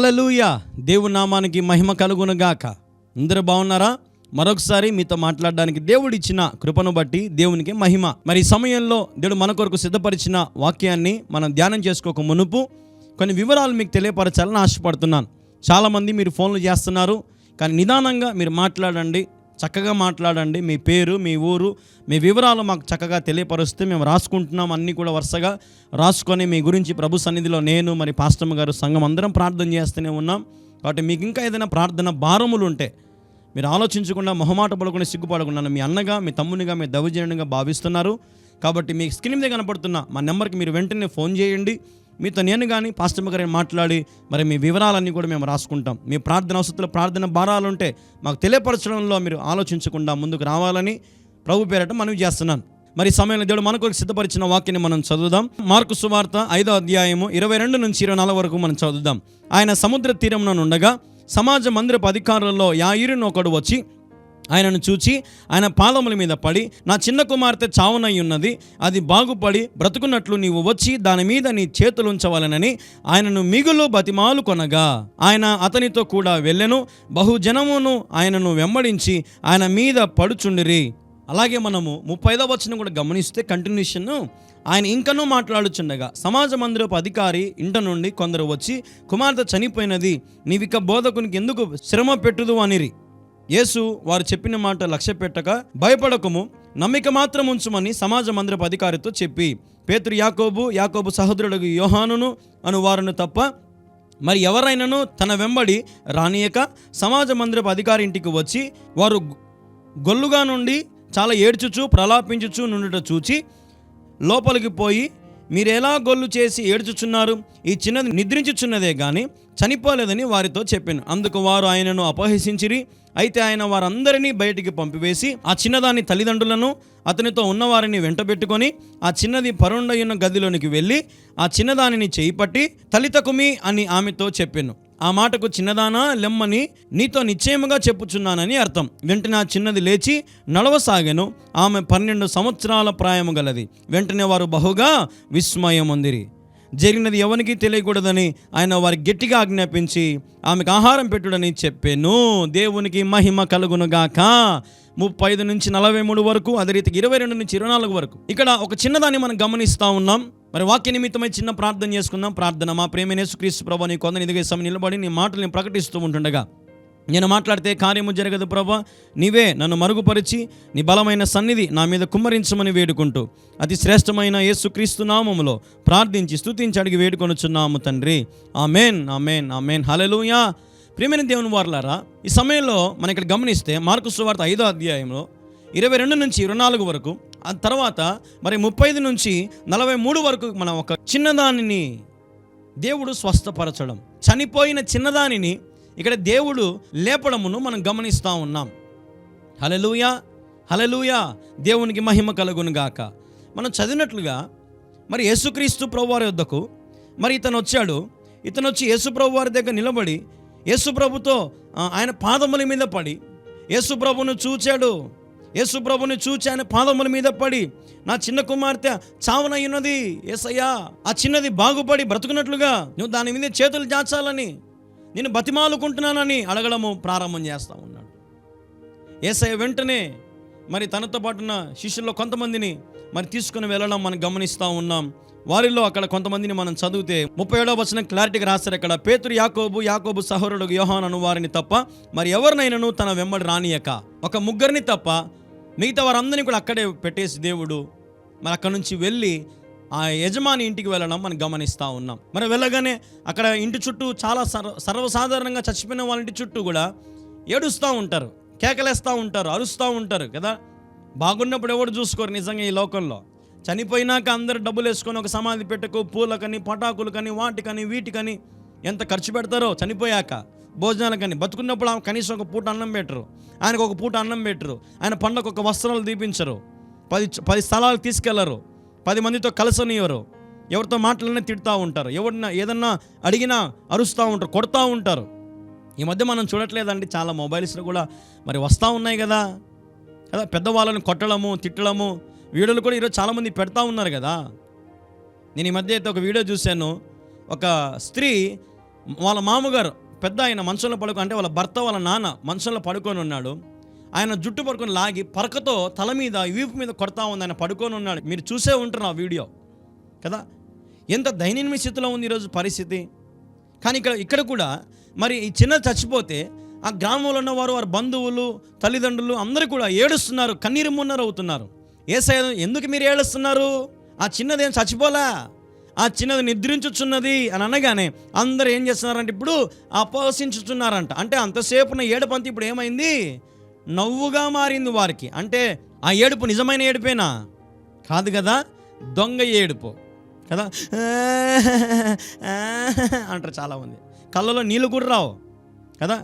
హలలుయ దేవునామానికి మహిమ కలుగునుగాక. అందరూ బాగున్నారా? మరొకసారి మీతో మాట్లాడడానికి దేవుడు ఇచ్చిన కృపను బట్టి దేవునికి మహిమ. మరి సమయంలో దేవుడు మన కొరకు సిద్ధపరిచిన వాక్యాన్ని మనం ధ్యానం చేసుకోక మునుపు కొన్ని వివరాలు మీకు తెలియపరచాలని ఆశపడుతున్నాను. చాలామంది మీరు ఫోన్లు చేస్తున్నారు కానీ నిదానంగా మీరు మాట్లాడండి. చక్కగా మాట్లాడండి. మీ పేరు మీ ఊరు మీ వివరాలు మాకు చక్కగా తెలియపరుస్తే మేము రాసుకుంటున్నాం. అన్నీ కూడా వరుసగా రాసుకొని మీ గురించి ప్రభు సన్నిధిలో నేను మరి పాస్టమ్ గారు సంఘం అందరం ప్రార్థన చేస్తూనే ఉన్నాం. కాబట్టి మీకు ఇంకా ఏదైనా ప్రార్థన భారములు ఉంటే మీరు ఆలోచించకుండా మొహమాట పడకుండా సిగ్గుపడకుండా మీ అన్నగా మీ తమ్మునిగా మీ దవజనునిగా భావిస్తున్నారు. కాబట్టి మీకు స్క్రీన్ మీద కనపడుతున్న మా నెంబర్కి మీరు వెంటనే ఫోన్ చేయండి. మీతో నేను కానీ పాస్టమ్మ గారిని మాట్లాడి మరి మీ వివరాలన్నీ కూడా మేము రాసుకుంటాం. మీ ప్రార్థన అవసరాలు ప్రార్థన భారాలు ఉంటే మాకు తెలియపరచడంలో మీరు ఆలోచించకుండా ముందుకు రావాలని ప్రభు పేరట మనవి చేస్తున్నాను. మరి సమయంలో దేవుడు మనకు సిద్ధపరిచిన వాక్యాన్ని మనం చదువుదాం. మార్కు సువార్త ఐదో అధ్యాయము ఇరవై రెండు నుంచి ఇరవై నాలుగు వరకు మనం చదువుదాం. ఆయన సముద్ర తీరంలో ఉండగా సమాజ మందిరపు అధికారులలో యాయిరును ఒకడు వచ్చి ఆయనను చూచి ఆయన పాదముల మీద పడి నా చిన్న కుమార్తె చావునై ఉన్నది అది బాగుపడి బ్రతుకున్నట్లు నీవు వచ్చి దాని మీద నీ చేతులు ఉంచవలనని ఆయనను మిగులు బతిమాలు కొనగా. ఆయన అతనితో కూడా వెళ్ళెను బహుజనమును ఆయనను వెంబడించి ఆయన మీద పడుచుండిరి. అలాగే మనము ముప్పైదో వచ్చిన కూడా గమనిస్తే కంటిన్యూషన్ ఆయన ఇంకనూ మాట్లాడుచుండగా సమాజ మందిరపు అధికారి ఇంట నుండి కొందరు వచ్చి కుమార్తె చనిపోయినది నీవిక బోధకునికి ఎందుకు శ్రమ పెట్టుదు అనిరి. యేసు వారు చెప్పిన మాట లక్ష్య పెట్టక భయపడకము. నమ్మిక మాత్రం ఉంచుమని సమాజ మందిరపు అధికారితో చెప్పి పేతురు యాకోబు యాకోబు సహోదరుడు యోహానును అను వారును తప్ప మరి ఎవరైనాను తన వెంబడి రానియక సమాజ మందిరపు అధికారి ఇంటికి వచ్చి వారు గొల్లుగా నుండి చాలా ఏడ్చుచు ప్రలాపించుచు నుండుట చూచి లోపలికి పోయి మీరు ఎలా గొల్లు చేసి ఏడ్చుచున్నారు? ఈ చిన్నది నిద్రించుచున్నదే కానీ చనిపోలేదని వారితో చెప్పాను. అందుకు వారు ఆయనను అపహసించిరి. అయితే ఆయన వారందరినీ బయటికి పంపివేసి ఆ చిన్నదాని తల్లిదండ్రులను అతనితో ఉన్నవారిని వెంటబెట్టుకొని ఆ చిన్నది పరుండయున్న గదిలోనికి వెళ్ళి ఆ చిన్నదానిని చేయి పట్టి తలితకుమి అని ఆమెతో చెప్పాను. ఆ మాటకు చిన్నదానా లెమ్మని నీతో నిశ్చయముగా చెప్పుచున్నానని అర్థం. వెంటనే ఆ చిన్నది లేచి నడవసాగాను. ఆమె పన్నెండు సంవత్సరాల ప్రాయము గలది. వెంటనే వారు బహుగా విస్మయమొందిరి. జరిగినది ఎవరికి తెలియకూడదని ఆయన వారి గట్టిగా ఆజ్ఞాపించి ఆమెకు ఆహారం పెట్టుడని చెప్పాను. దేవునికి మహిమ కలుగునుగాక ముప్పై ఐదు నుంచి నలభై మూడు వరకు అదే రీతికి ఇరవై రెండు నుంచి ఇరవై నాలుగు వరకు. ఇక్కడ ఒక చిన్నదాన్ని మనం గమనిస్తూ ఉన్నాం. మరి వాక్య నిమిత్తమై చిన్న ప్రార్థన చేసుకుందాం. ప్రార్థన మా ప్రేమనేసు క్రీస్తు ప్రభావ నీ కొందని ఇదిగే సమయం నిలబడి నీ మాటలు నేను ప్రకటిస్తూ ఉంటుండగా నేను మాట్లాడితే కార్యము జరగదు ప్రభా. నీవే నన్ను మరుగుపరిచి నీ బలమైన సన్నిధి నా మీద కుమ్మరించమని వేడుకుంటూ అతి శ్రేష్టమైన యేసుక్రీస్తు నామములో ప్రార్థించి స్తుతించి అడిగి వేడుకొనుచున్నాము తండ్రి. Amen amen amen. హలలుయా ప్రియమైన దేవుని వారులారా ఈ సమయంలో మనం ఇక్కడ గమనిస్తే మార్కు సువార్త ఐదో అధ్యాయంలో ఇరవై రెండు నుంచి ఇరవై నాలుగు వరకు ఆ తర్వాత మరి ముప్పై ఐదు నుంచి నలభై మూడు వరకు మనం ఒక చిన్నదానిని దేవుడు స్వస్థపరచడం చనిపోయిన చిన్నదానిని ఇక్కడ దేవుడు లేపడమును మనం గమనిస్తూ ఉన్నాం. హలలుయా హలలుయా దేవునికి మహిమ కలుగును గాక. మనం చదివినట్లుగా మరి యేసుక్రీస్తు ప్రభువారి వద్దకు మరి ఇతను వచ్చాడు. ఇతను వచ్చి యేసుప్రభు వారి దగ్గర నిలబడి యేసుప్రభుతో ఆయన పాదముల మీద పడి యేసుప్రభును చూచాడు. యేసుప్రభుని చూచి ఆయన పాదముల మీద పడి నా చిన్న కుమార్తె చావనయ్యున్నది ఏసయ్యా. ఆ చిన్నది బాగుపడి బ్రతుకున్నట్లుగా నువ్వు దాని మీద చేతులు చాచాలని నేను బతిమాలుకుంటున్నానని అడగడము ప్రారంభం చేస్తూ ఉన్నాడు. ఏసఐ వెంటనే మరి తనతో పాటున్న శిష్యుల్లో కొంతమందిని మరి తీసుకుని వెళ్ళడం మనం గమనిస్తూ ఉన్నాం. వారిలో అక్కడ కొంతమందిని మనం చదివితే ముప్పై ఏడవ వచనం క్లారిటీగా రాస్తారు ఇక్కడ పేతురు యాకోబు యాకోబు సహోరుడు యోహాన్ అను వారిని తప్ప మరి ఎవరినైనాను తన వెంబడి రానియక. ఒక ముగ్గురిని తప్ప మిగతా వారందరినీ కూడా అక్కడే పెట్టేసి దేవుడు మరి అక్కడ నుంచి వెళ్ళి ఆ యజమాని ఇంటికి వెళ్ళడం మనం గమనిస్తూ ఉన్నాం. మరి వెళ్ళగానే అక్కడ ఇంటి చుట్టూ చాలా సర్వ సర్వసాధారణంగా చచ్చిపోయిన వాళ్ళ ఇంటి చుట్టూ కూడా ఏడుస్తూ ఉంటారు. కేకలేస్తూ ఉంటారు అరుస్తూ ఉంటారు కదా. బాగున్నప్పుడు ఎవడు చూసుకోరు నిజంగా ఈ లోకంలో. చనిపోయినాక అందరు డబ్బులు వేసుకొని ఒక సమాధి పెట్టకు పూలకని పటాకులకని వాటికని వీటికని ఎంత ఖర్చు పెడతారో చనిపోయాక భోజనాలకని. బతుకున్నప్పుడు ఆమె కనీసం ఒక పూట అన్నం పెట్టరు. ఆయనకు ఒక పూట అన్నం పెట్టరు. ఆయన పండగ ఒక వస్త్రాలు దీపించరు. పది పది స్థలాలు తీసుకెళ్ళరు. పది మందితో కలసనివ్వరు ఎవరితో మాటలనే తిడుతూ ఉంటారు. ఎవరిన ఏదన్నా అడిగినా అరుస్తూ ఉంటారు కొడతా ఉంటారు. ఈ మధ్య మనం చూడట్లేదండి చాలా మొబైల్స్లో కూడా మరి వస్తూ ఉన్నాయి కదా. కదా పెద్దవాళ్ళని కొట్టడము తిట్టడము వీడియోలు కూడా ఈరోజు చాలామంది పెడతా ఉన్నారు కదా. నేను ఈ మధ్య అయితే ఒక వీడియో చూశాను. ఒక స్త్రీ వాళ్ళ మామగారు పెద్ద ఆయన మంచంలో పడుకో అంటే వాళ్ళ భర్త వాళ్ళ నాన్న మంచంలో పడుకొని ఉన్నాడు. ఆయన జుట్టు పడుకొని లాగి పరకతో తల మీద వీపు మీద కొడతా ఉంది. ఆయన పడుకొని ఉన్నాడు. మీరు చూసే ఉంటారు ఆ వీడియో. కదా? ఎంత దయనీయ స్థితిలో ఉంది ఈరోజు పరిస్థితి. కానీ ఇక్కడ ఇక్కడ కూడా మరి ఈ చిన్న చచ్చిపోతే ఆ గ్రామంలో ఉన్నవారు వారి బంధువులు తల్లిదండ్రులు అందరూ కూడా ఏడుస్తున్నారు. కన్నీరు మున్నరు అవుతున్నారు. ఏసయ్య ఎందుకు మీరు ఏడుస్తున్నారు? ఆ చిన్నది ఏం చచ్చిపోలా? ఆ చిన్నది నిద్రించుచున్నది అని అనగానే అందరూ ఏం చేస్తున్నారంటే ఇప్పుడు అపహసించుచున్నారంట అంటే అంతసేపున ఏడపంతి ఇప్పుడు ఏమైంది? నవ్వుగా మారింది వారికి. అంటే ఆ ఏడుపు నిజమైన ఏడుపేనా? కాదు కదా దొంగ ఏడుపు. కదా? అంటారు చాలామంది. కళ్ళలో నీళ్ళు కూడా రావు. కదా?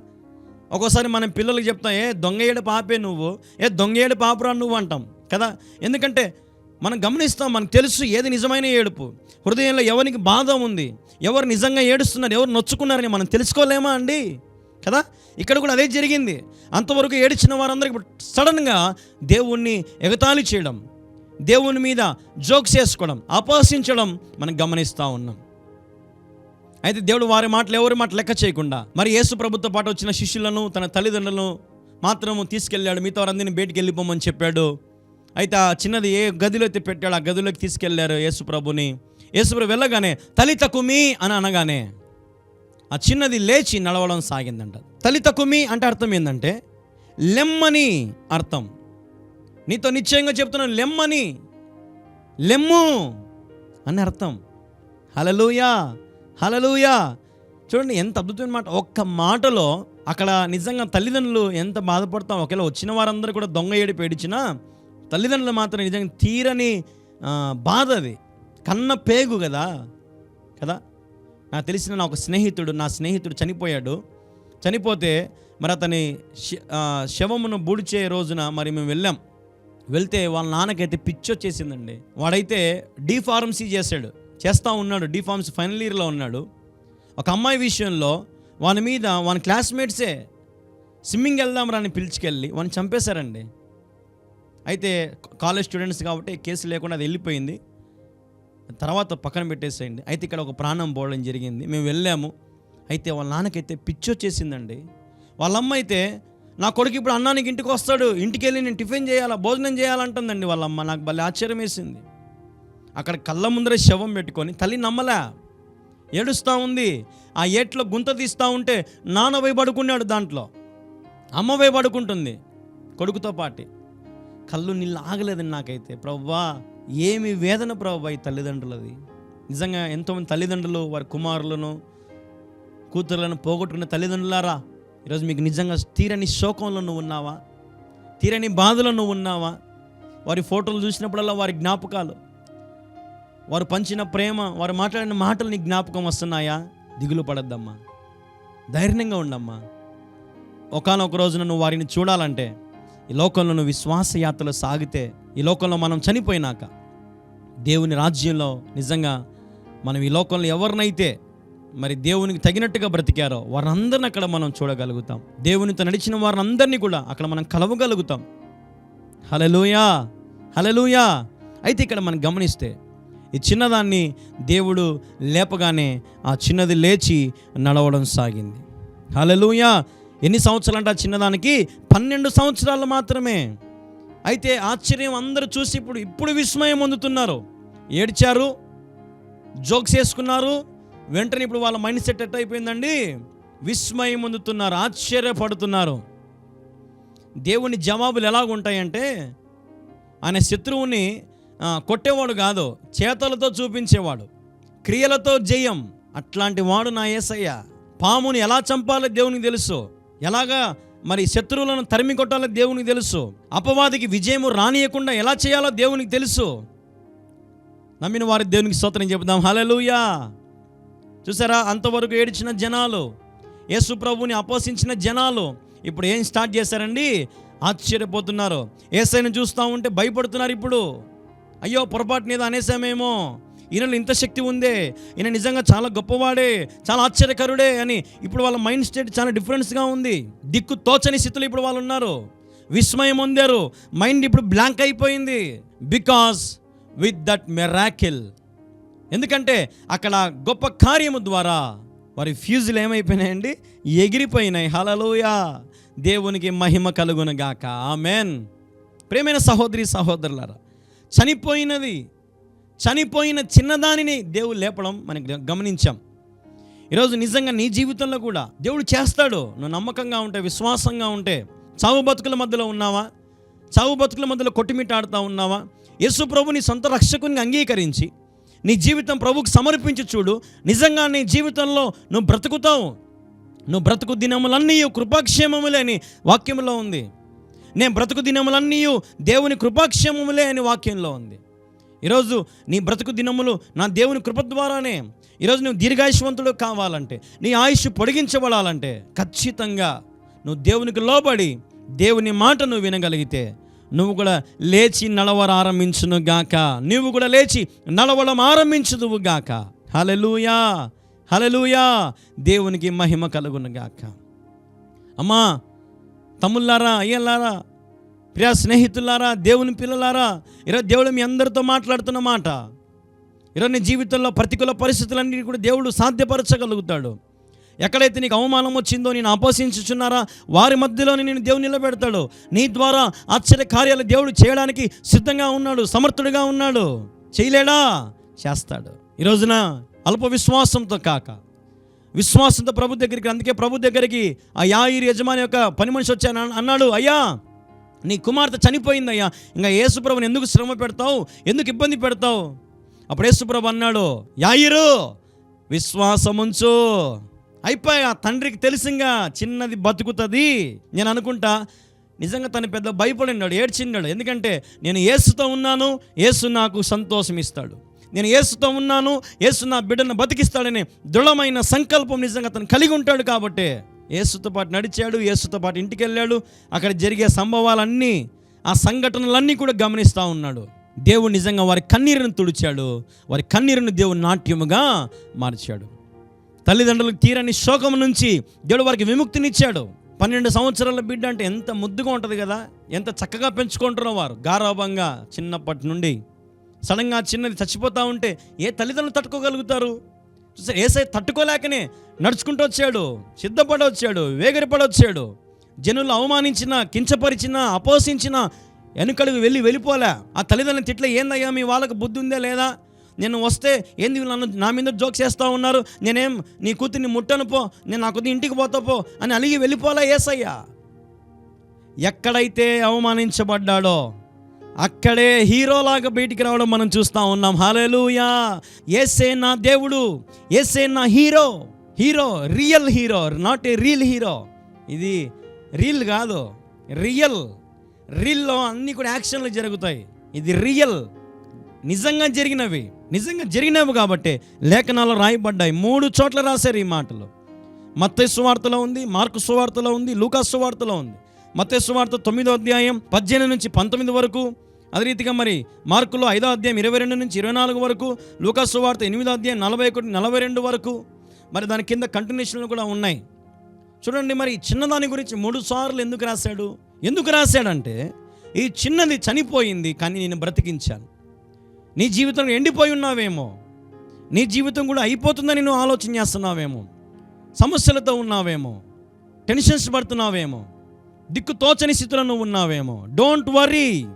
ఒక్కోసారి మనం పిల్లలకి చెప్తాం ఏ దొంగ ఏడు పాపే నువ్వు. ఏ దొంగ ఏడు పాపురా నువ్వు అంటాం. కదా? ఎందుకంటే మనం గమనిస్తాం మనకు తెలుసు ఏది నిజమైన ఏడుపు. హృదయంలో ఎవరికి బాధ ఉంది? ఎవరు నిజంగా ఏడుస్తున్నారు? ఎవరు నొచ్చుకున్నారని మనం తెలుసుకోలేమా అండి? కదా? ఇక్కడ కూడా అదే జరిగింది. అంతవరకు ఏడిచిన వారందరికీ సడన్గా దేవుణ్ణి ఎగతాళి చేయడం దేవుని మీద జోక్స్ చేసుకోవడం అపహసించడం మనం గమనిస్తూ ఉన్నాం. అయితే దేవుడు వారి మాటలు ఎవరి మాట లెక్క చేయకుండా మరి యేసు ప్రభుత్వ పాటు వచ్చిన శిష్యులను తన తల్లిదండ్రులను మాత్రము తీసుకెళ్ళాడు. మిగతా వారందరినీ బయటికి వెళ్ళిపోమని చెప్పాడు. అయితే ఆ చిన్నది ఏ గదిలో అయితే పెట్టాడు ఆ గదిలోకి తీసుకెళ్ళారు యేసు ప్రభుని. యేసు వెళ్ళగానే తల్లి తక్కుమి అని అనగానే ఆ చిన్నది లేచి నడవడం సాగిందంట. తల్లి కుమి అంటే అర్థం ఏంటంటే లెమ్మని అర్థం. నీతో నిశ్చయంగా చెప్తున్నాను లెమ్మని లెమ్ము అని అర్థం. హలలుయా హలలుయా చూడండి ఎంత అద్భుతమైన మాట. ఒక్క మాటలో అక్కడ నిజంగా తల్లిదండ్రులు ఎంత బాధపడతాం. ఒకవేళ వచ్చిన వారందరూ కూడా దొంగ ఏడిపి ఏడిచినా తల్లిదండ్రులు మాత్రం నిజంగా తీరని బాధ అది. కన్న పేగు కదా. కదా? నాకు తెలిసిన నా ఒక స్నేహితుడు నా స్నేహితుడు చనిపోయాడు. చనిపోతే మరి అతని శ- శవమును బూడిచే రోజున మరి మేము వెళ్ళాం. వెళ్తే వాళ్ళ నాన్నకైతే పిచ్చి వచ్చేసిందండి వాడైతే డీ ఫార్మసీ చేశాడు. చేస్తూ ఉన్నాడు డీఫార్మసీ ఫైనల్ ఇయర్లో ఉన్నాడు. ఒక అమ్మాయి విషయంలో వాని మీద వాని క్లాస్మేట్సే స్విమ్మింగ్ వెళ్దాం రాని పిలిచికెళ్ళి వాడిని చంపేశారండి. అయితే కాలేజ్ స్టూడెంట్స్ కాబట్టి కేసు లేకుండా అది వెళ్ళిపోయింది. తర్వాత పక్కన పెట్టేసేయండి. అయితే ఇక్కడ ఒక ప్రాణం పోవడం జరిగింది. మేము వెళ్ళాము. అయితే వాళ్ళ నాన్నకైతే పిచ్చి వచ్చేసిందండి. వాళ్ళ అమ్మ అయితే నా కొడుకు ఇప్పుడు అన్నానికి ఇంటికి వస్తాడు. ఇంటికి వెళ్ళి నేను టిఫిన్ చేయాలా భోజనం చేయాలంటుందండి వాళ్ళ అమ్మ నాకు భలే ఆశ్చర్యం వేసింది అక్కడ కళ్ళ ముందరే శవం పెట్టుకొని తల్లి నమ్మలే. ఏడుస్తూ ఉంది. ఆ ఏట్లో గుంత తీస్తూ ఉంటే నాన్న పోయి పడుకున్నాడు దాంట్లో. అమ్మ పోయి పడుకుంటుంది కొడుకుతో పాటి. కళ్ళు నీళ్ళు ఆగలేదండి నాకైతే. ప్రవ్వా ఏమి వేదన ప్రవ్వా తల్లిదండ్రులది? నిజంగా ఎంతోమంది తల్లిదండ్రులు వారి కుమారులను కూతుర్లను పోగొట్టుకున్న తల్లిదండ్రులారా? ఈరోజు మీకు నిజంగా తీరని శోకంలో నువ్వు ఉన్నావా? తీరని బాధలో నువ్వు ఉన్నావా? వారి ఫోటోలు చూసినప్పుడల్లా వారి జ్ఞాపకాలు వారు పంచిన ప్రేమ వారు మాట్లాడిన మాటలు నీ జ్ఞాపకం వస్తున్నాయా? దిగులు పడద్దమ్మా. ధైర్యంగా ఉండమ్మా. ఒకనొక రోజున నువ్వు వారిని చూడాలంటే ఈ లోకంలో నువ్వు విశ్వాస సాగితే ఈ లోకంలో మనం చనిపోయినాక దేవుని రాజ్యంలో నిజంగా మనం ఈ లోకంలో ఎవరినైతే మరి దేవునికి తగినట్టుగా బ్రతికారో వారందరిని అక్కడ మనం చూడగలుగుతాం. దేవునితో నడిచిన వారందరినీ కూడా అక్కడ మనం కలవగలుగుతాం. హలలుయా హలలుయా అయితే ఇక్కడ మనం గమనిస్తే ఈ చిన్నదాన్ని దేవుడు లేపగానే ఆ చిన్నది లేచి నడవడం సాగింది. హలలుయా ఎన్ని సంవత్సరాలు అంటే ఆ చిన్నదానికి? పన్నెండు సంవత్సరాలు మాత్రమే. అయితే ఆశ్చర్యం అందరూ చూసి ఇప్పుడు ఇప్పుడు విస్మయం పొందుతున్నారు ఏడ్చారు జోక్స్ వేసుకున్నారు వెంటనే ఇప్పుడు వాళ్ళ మైండ్ సెట్ ఎట్ అయిపోయిందండి? విస్మయం పొందుతున్నారు ఆశ్చర్యపడుతున్నారు. దేవుని జవాబులు ఎలాగ ఉంటాయంటే ఆయన శత్రువుని కొట్టేవాడు కాదు చేతలతో చూపించేవాడు క్రియలతో జయం. అట్లాంటి వాడు నా ఏసయ్య. పాముని ఎలా చంపాలో దేవునికి తెలుసు. ఎలాగా మరి శత్రువులను తరిమి కొట్టాలో దేవునికి తెలుసు. అపవాదికి విజయము రానియకుండా ఎలా చేయాలో దేవునికి తెలుసు. నమ్మిన వారి దేవునికి స్తోత్రం చెబుదాం. హలలుయా చూసారా? అంతవరకు ఏడిచిన జనాలు యేసు ప్రభుని అపోసించిన జనాలు ఇప్పుడు ఏం స్టార్ట్ చేశారండి? ఆశ్చర్యపోతున్నారు. ఏసైని చూస్తూ ఉంటే భయపడుతున్నారు ఇప్పుడు. అయ్యో పొరపాటు మీద అనేసామేమో ఈయనలో ఇంత శక్తి ఉందే ఈయన నిజంగా చాలా గొప్పవాడే చాలా ఆశ్చర్యకరుడే అని ఇప్పుడు వాళ్ళ మైండ్ స్టేట్ చాలా డిఫరెన్స్గా ఉంది. దిక్కు తోచని స్థితిలో ఇప్పుడు వాళ్ళు ఉన్నారు. విస్మయం పొందారు. మైండ్ ఇప్పుడు బ్లాంక్ అయిపోయింది. బికాస్ విత్ దట్ మెరాకిల్ ఎందుకంటే అక్కడ గొప్ప కార్యము ద్వారా వారి ఫ్యూజులు ఏమైపోయినాయండి? ఎగిరిపోయినాయి. హలలోయా దేవునికి మహిమ కలుగునగాక ఆమెన్ ప్రేమైన సహోదరి సహోదరులారా చనిపోయినది చనిపోయిన చిన్నదానిని దేవుడు లేపడం మనకి గమనించాం. ఈరోజు నిజంగా నీ జీవితంలో కూడా దేవుడు చేస్తాడు. నువ్వు నమ్మకంగా ఉంటే విశ్వాసంగా ఉంటే చావు బతుకుల మధ్యలో ఉన్నావా? చావు బతుకుల మధ్యలో కొట్టిమిట్టాడుతూ ఉన్నావా? యేసు ప్రభు నీ సొంత రక్షకుని అంగీకరించి నీ జీవితం ప్రభుకు సమర్పించి చూడు. నిజంగా నీ జీవితంలో నువ్వు బ్రతుకుతావు. నువ్వు బ్రతుకు దినములన్నీ కృపాక్షేమములే అని వాక్యంలో ఉంది. నేను బ్రతుకు దినములన్నీ దేవుని కృపాక్షేమములే అని వాక్యంలో ఉంది. ఈరోజు నీ బ్రతుకు దినములు నా దేవుని కృప ద్వారానే. ఈరోజు నువ్వు దీర్ఘాయుష్వంతుడు కావాలంటే నీ ఆయుష్ పొడిగించబడాలంటే ఖచ్చితంగా నువ్వు దేవునికి లోబడి దేవుని మాట నువ్వు వినగలిగితే నువ్వు కూడా లేచి నడవర ఆరంభించును గాక. నువ్వు కూడా లేచి నడవడం ఆరంభించుదువు గాక. హలలుయా హలలుయా దేవునికి మహిమ కలుగును గాక. అమ్మా తమ్ముళ్ళారా అయ్యల్లారా ప్రియా స్నేహితులారా దేవుని పిల్లలారా ఈరోజు దేవుడు మీ అందరితో మాట్లాడుతున్న మాట. ఈరోజు నీ జీవితంలో ప్రతికూల పరిస్థితులన్నీ కూడా దేవుడు సాధ్యపరచగలుగుతాడు. ఎక్కడైతే నీకు అవమానం వచ్చిందో నేను అపోషించుచున్నారా వారి మధ్యలోనే నేను దేవుని నిలబెడతాడు. నీ ద్వారా ఆశ్చర్య కార్యాలు దేవుడు చేయడానికి సిద్ధంగా ఉన్నాడు సమర్థుడిగా ఉన్నాడు. చేయలేడా? చేస్తాడు. ఈ రోజున అల్ప విశ్వాసంతో కాక విశ్వాసంతో ప్రభు దగ్గరికి అందుకే ప్రభు దగ్గరికి ఆ యాయిరి యజమాని యొక్క పని మనిషి వచ్చాను అన్నాడు అయ్యా నీ కుమార్తె చనిపోయిందయ్యా. ఇంకా యేసుప్రభుని ఎందుకు శ్రమ పెడతావు? ఎందుకు ఇబ్బంది పెడతావు? అప్పుడు యేసుప్రభు అన్నాడు యాయిరు విశ్వాసముంచు. అయిపోయా తండ్రికి తెలిసింగా చిన్నది బతుకుతుంది. నేను అనుకుంటా నిజంగా తను పెద్ద భయపడినాడు ఏడ్చిన్నాడు. ఎందుకంటే నేను ఏసుతో ఉన్నాను ఏసు నాకు సంతోషం ఇస్తాడు. నేను ఏసుతో ఉన్నాను ఏసు నా బిడ్డను బతికిస్తాడని దృఢమైన సంకల్పం నిజంగా తను కలిగి ఉంటాడు కాబట్టి ఏసుతో పాటు నడిచాడు ఏసుతో పాటు ఇంటికి వెళ్ళాడు అక్కడ జరిగే సంభవాలన్నీ ఆ సంఘటనలన్నీ కూడా గమనిస్తూ ఉన్నాడు. దేవుడు నిజంగా వారి కన్నీరును తుడిచాడు. వారి కన్నీరును దేవుడు నాట్యముగా మార్చాడు. తల్లిదండ్రులకు తీరని శోకం నుంచి దేవుడు వారికి విముక్తినిచ్చాడు. పన్నెండు సంవత్సరాల బిడ్డ అంటే ఎంత ముద్దుగా ఉంటుంది కదా? ఎంత చక్కగా పెంచుకుంటున్న వారు. గారాభంగా చిన్నప్పటి నుండి. సడన్గా చిన్నది చచ్చిపోతూ ఉంటే ఏ తల్లిదండ్రులు తట్టుకోగలుగుతారు? చూసారు ఏసై తట్టుకోలేకనే నడుచుకుంటూ వచ్చాడు సిద్ధపడొచ్చాడు వచ్చాడు జనులు అవమానించిన కించపరిచిన అపోసించిన వెనుకడుగు వెళ్ళి వెళ్ళిపోలే. ఆ తల్లిదండ్రుల తిట్ల ఏందయ్యా మీ వాళ్ళకు బుద్ధి ఉందా లేదా? నేను వస్తే ఏంది నన్ను నా మీద జోక్ చేస్తూ ఉన్నారు? నేనేం నీ కూతుర్ని ముట్టను పో నేను నా కొద్ది ఇంటికి పోతా పో అని అలిగి వెళ్ళిపోలే ఏసయ్యా. ఎక్కడైతే అవమానించబడ్డాడో అక్కడే హీరోలాగా బయటికి రావడం మనం చూస్తూ ఉన్నాం. హాలేలుయా ఎస్ఏ నా దేవుడు. ఎస్ఏ నా hero. Hero real hero not a real hero. ఇది రీల్ కాదు. రియల్. రీల్లో అన్నీ కూడా యాక్షన్లు జరుగుతాయి. ఇది రియల్. నిజంగా జరిగినవి. నిజంగా జరిగినవి కాబట్టి లేఖనాలు రాయబడ్డాయి. మూడు చోట్ల రాశారు ఈ మాటలు. మత్తయి సువార్తలో ఉంది మార్కు సువార్తలో ఉంది లూకాస్ సువార్తలో ఉంది. మత్తయి సువార్త తొమ్మిదో అధ్యాయం పద్దెనిమిది నుంచి పంతొమ్మిది వరకు అదే రీతిగా మరి మార్కులో ఐదో అధ్యాయం ఇరవై రెండు నుంచి ఇరవై నాలుగు వరకు లూకా వార్త ఎనిమిదో అధ్యాయం నలభై ఒకటి నలభై రెండు వరకు మరి దాని కింద కంటిన్యూషన్లు కూడా ఉన్నాయి. చూడండి మరి చిన్నదాని గురించి మూడు సార్లు ఎందుకు రాశాడు? ఎందుకు రాశాడంటే ఈ చిన్నది చనిపోయింది కానీ నేను బ్రతికించాను. నీ జీవితం ఎండిపోయి ఉన్నావేమో? నీ జీవితం కూడా అయిపోతుందని నువ్వు ఆలోచన చేస్తున్నావేమో? సమస్యలతో ఉన్నావేమో? టెన్షన్స్ పడుతున్నావేమో? దిక్కు తోచని స్థితిలో నువ్వు ఉన్నావేమో? Don't worry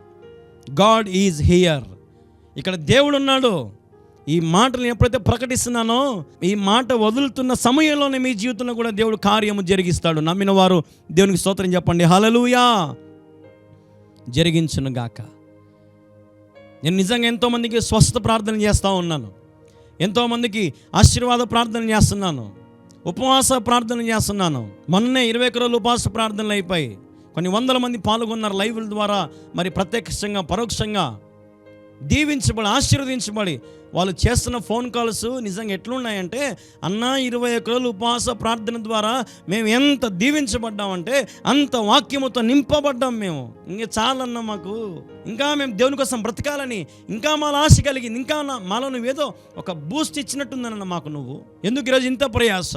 God is here ఇక్కడ దేవుడు ఉన్నాడు ఈ మాటలు ఎప్పుడైతే ప్రకటిస్తున్నానో ఈ మాట వదులుతున్న సమయంలోనే మీ జీవితంలో కూడా దేవుడు కార్యము జరిగిస్తాడు. నమ్మిన వారు దేవునికి స్తోత్రం చెప్పండి. హలలుయా జరిగించును గాక. నేను నిజంగా ఎంతోమందికి స్వస్థ ప్రార్థన చేస్తూ ఉన్నాను. ఎంతోమందికి ఆశీర్వాద ప్రార్థన చేస్తున్నాను. ఉపవాస ప్రార్థన చేస్తున్నాను. మొన్నే ఇరవై రోజులు ఉపవాస ప్రార్థనలు అయిపోయి కొన్ని వందల మంది పాల్గొన్నారు లైవ్ల ద్వారా మరి ప్రత్యక్షంగా పరోక్షంగా. దీవించబడి ఆశీర్వదించబడి వాళ్ళు చేస్తున్న ఫోన్ కాల్స్ నిజంగా ఎట్లున్నాయంటే అన్న ఇరవై ఒకళ్ళు ఉపవాస ప్రార్థన ద్వారా మేము ఎంత దీవించబడ్డామంటే అంత వాక్యముతో నింపబడ్డాం మేము. ఇంకా చాలన్న మాకు. ఇంకా మేము దేవుని కోసం బ్రతకాలని ఇంకా మాలో ఆశ కలిగింది ఇంకా మాలో నువ్వేదో ఒక బూస్ట్ ఇచ్చినట్టుందన్న మాకు నువ్వు. ఎందుకు ఈరోజు ఇంత ప్రయాస?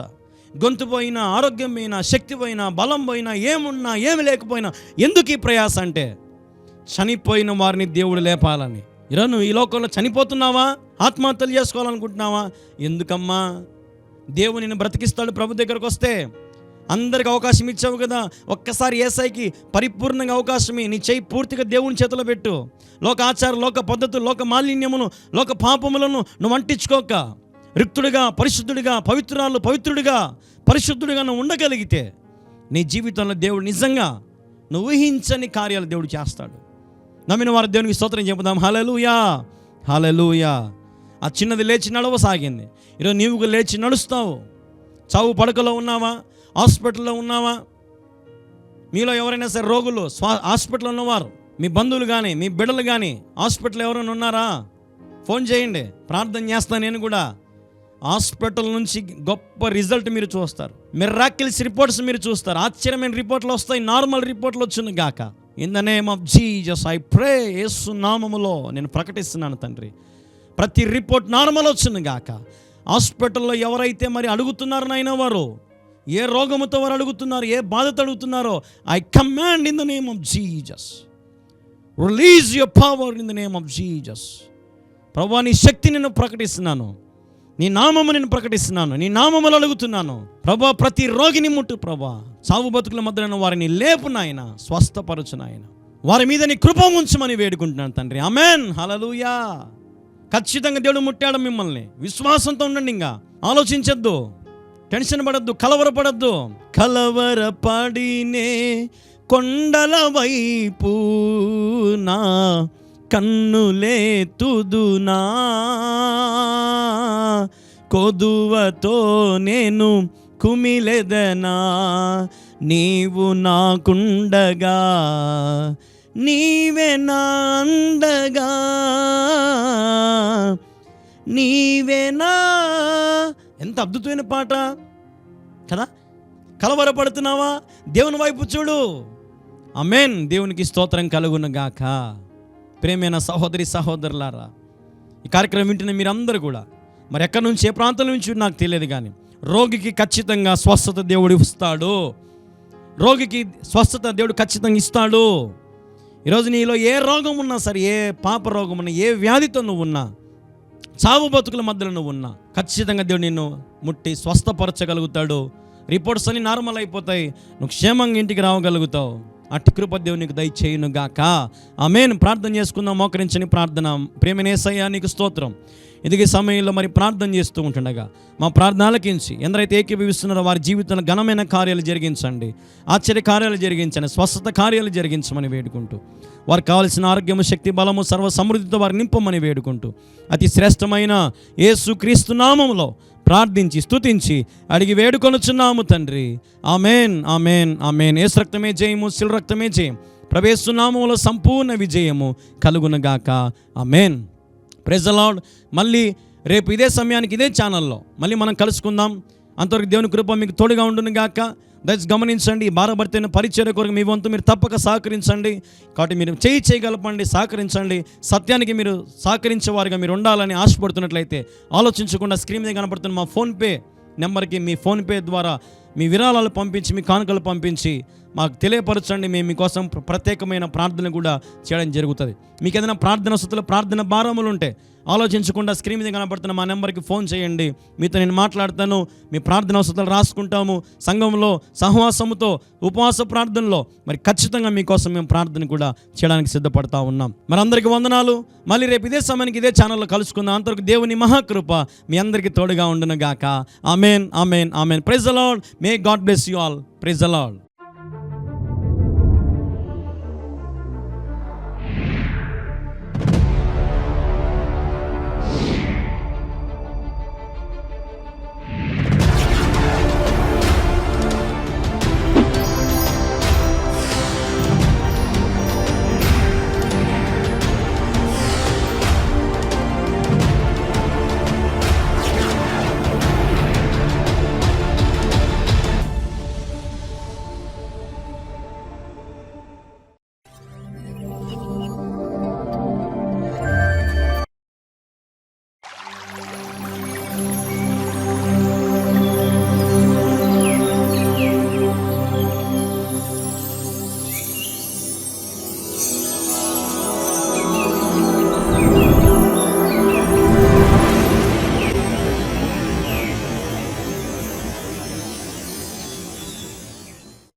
గొంతు పోయినా ఆరోగ్యం పోయినా శక్తి పోయినా బలం పోయినా ఏమున్నా ఏమి లేకపోయినా ఎందుకు ఈ ప్రయాస అంటే చనిపోయిన వారిని దేవుడు లేపాలని. ఈరోజు నువ్వు ఈ లోకంలో చనిపోతున్నావా? ఆత్మహత్యలు చేసుకోవాలనుకుంటున్నావా? ఎందుకమ్మా? దేవుని నిన్ను బ్రతికిస్తాడు ప్రభు దగ్గరకు వస్తే అందరికి అవకాశం ఇచ్చావు కదా. ఒక్కసారి ఏసైకి పరిపూర్ణంగా అవకాశమే నీ చేయి పూర్తిగా దేవుని చేతిలో పెట్టు. లోక ఆచార లోక పద్ధతులు లోక మాలిన్యమును లోక పాపములను నువ్వు అంటించుకోక. రిక్తుడిగా పరిశుద్ధుడిగా పవిత్రాలు పవిత్రుడిగా పరిశుద్ధుడిగా నువ్వు ఉండగలిగితే నీ జీవితంలో దేవుడు నిజంగా నువ్వు ఊహించని కార్యాలు దేవుడు చేస్తాడు. నమ్మిన వారు దేవునికి స్తోత్రం చెబుదాం. హలలుయా హలలుయా ఆ చిన్నది లేచి నడవసాగింది. ఈరోజు నీవు లేచి నడుస్తావు. చావు పడకలో ఉన్నావా? హాస్పిటల్లో ఉన్నావా? మీలో ఎవరైనా సరే రోగులు స్వా హాస్పిటల్లో ఉన్నవారు మీ బంధువులు కానీ మీ బిడ్డలు కానీ హాస్పిటల్ ఎవరైనా ఉన్నారా? ఫోన్ చేయండి. ప్రార్థన చేస్తాను నేను కూడా. హాస్పిటల్ నుంచి గొప్ప రిజల్ట్ మీరు చూస్తారు. మిర్రాకిల్స్ రిపోర్ట్స్ మీరు చూస్తారు. ఆశ్చర్యమైన రిపోర్ట్లు వస్తాయి. నార్మల్ రిపోర్ట్లు వచ్చింది గాక. In the name of Jesus I pray Yesu నామములో నేను ప్రకటిస్తున్నాను తండ్రి. ప్రతి రిపోర్ట్ నార్మల్ వచ్చింది గాక. హాస్పిటల్లో ఎవరైతే మరి అడుగుతున్నారు నాయన వారు? ఏ రోగముతో వారు అడుగుతున్నారు? ఏ బాధతో అడుగుతున్నారో? I command in the name of Jesus release your power in the name of Jesus ప్రభా నీ శక్తిని నేను ప్రకటిస్తున్నాను. నీ నామము నేను ప్రకటిస్తున్నాను నీ నామములు అడుగుతున్నాను. ప్రభా ప్రతి రోగిని ముట్టు ప్రభా. సాగు బతుకుల మధ్యన వారిని లేపు నాయన స్వస్థపరచు నాయన. వారి మీద నీ కృప ఉంచమని వేడుకుంటున్నాను తండ్రి. అమెన్ హలలుయా ఖచ్చితంగా దేవుడు ముట్టాడు మిమ్మల్ని. విశ్వాసంతో ఉండండి ఇంకా. ఆలోచించద్దు. టెన్షన్ పడద్దు కలవరపడద్దు. కలవరపడినే కొండల వైపు నా కన్నులేతుదునా కొదువతో నేను కుమిలెదనా? నీవు నాకుండగా నీవే నా అండగా నీవేనా ఎంత అద్భుతమైన పాట. కదా? కలవరపడుతున్నావా? దేవుని వైపు చూడు. అమెన్ దేవునికి స్తోత్రం కలుగును గాక ప్రేమైన సహోదరి సహోదరులారా ఈ కార్యక్రమం వింటున్న మీరందరూ కూడా మరి ఎక్కడి నుంచి ఏ ప్రాంతం నుంచి నాకు తెలియదు కానీ రోగికి ఖచ్చితంగా స్వస్థత దేవుడు ఇస్తాడు. రోగికి స్వస్థత దేవుడు ఖచ్చితంగా ఇస్తాడు. ఈరోజు నీలో ఏ రోగం ఉన్నా సరే ఏ పాప రోగం ఉన్నా ఏ వ్యాధితో నువ్వు ఉన్నా చావు బతుకుల మధ్యలో నువ్వు ఉన్నా ఖచ్చితంగా దేవుడు నిన్ను ముట్టి స్వస్థపరచగలుగుతాడు. రిపోర్ట్స్ అన్నీ నార్మల్ అయిపోతాయి. నువ్వు క్షేమంగా ఇంటికి రావగలుగుతావు. అట్టి కృప దేవుడు నీకు దయచేయును గాక ఆమెను. ప్రార్థన చేసుకుందాం మోకరించని ప్రార్థన. ప్రేమనేసయ్యా నీకు స్తోత్రం. ఇది సమయంలో మరి ప్రార్థన చేస్తూ ఉంటుండగా మా ప్రార్థనలకించి ఎందరైతే ఏకీభవిస్తున్నారో వారి జీవితంలో ఘనమైన కార్యాలు జరిగించండి. ఆశ్చర్య కార్యాలు జరిగించండి. స్వస్థత కార్యాలు జరిగించమని వేడుకుంటూ. వారికి కావలసిన ఆరోగ్యము శక్తి బలము సర్వ సమృద్ధితో వారిని నింపమని వేడుకుంటూ అతి శ్రేష్టమైన యేసుక్రీస్తు నామంలో నామములో ప్రార్థించి స్తుతించి అడిగి వేడుకొనుచున్నాము తండ్రి. Amen amen amen. ఏసు రక్తమే జయము శిల్ రక్తమే జయం. ప్రవేశనామంలో సంపూర్ణ విజయము కలుగునగాక. ఆమెన్. ప్రెజలాడ్ మళ్ళీ రేపు ఇదే సమయానికి ఇదే ఛానల్లో మళ్ళీ మనం కలుసుకుందాం. అంతవరకు దేవుని కృప మీకు తోడుగా ఉండును గాక దయచేసి గమనించండి ఈ భారభర్తైన పరిచయ కొరకు మీ వంతు మీరు తప్పక సహకరించండి. కాబట్టి మీరు చేయి చేయగలపండి సహకరించండి. సత్యానికి మీరు సహకరించే వారిగా మీరు ఉండాలని ఆశపడుతున్నట్లయితే ఆలోచించకుండా స్క్రీన్ మీద కనపడుతున్న మా ఫోన్పే నెంబర్కి మీ ఫోన్పే ద్వారా మీ విరాళాలు పంపించి మీ కానుకలు పంపించి మాకు తెలియపరచండి మేము మీకోసం ప్రత్యేకమైన ప్రార్థన కూడా చేయడం జరుగుతుంది. మీకు ఏదైనా ప్రార్థన స్థుతులు ప్రార్థన భారములు ఉంటే ఆలోచించకుండా స్క్రీన్ మీద కనబడుతున్న మా నెంబర్కి ఫోన్ చేయండి. మీతో నేను మాట్లాడతాను మీ ప్రార్థన వసతులు రాసుకుంటాము. సంఘంలో సహవాసముతో ఉపవాస ప్రార్థనలో మరి ఖచ్చితంగా మీకోసం మేము ప్రార్థన కూడా చేయడానికి సిద్ధపడతా ఉన్నాం. మరి అందరికీ వందనాలు. మళ్ళీ రేపు ఇదే సమయానికి ఇదే ఛానల్లో కలుసుకుందాం. అంతవరకు దేవుని మహాకృప మీ అందరికీ తోడుగా ఉండును గాక amen amen. Amen praise may God bless you all praise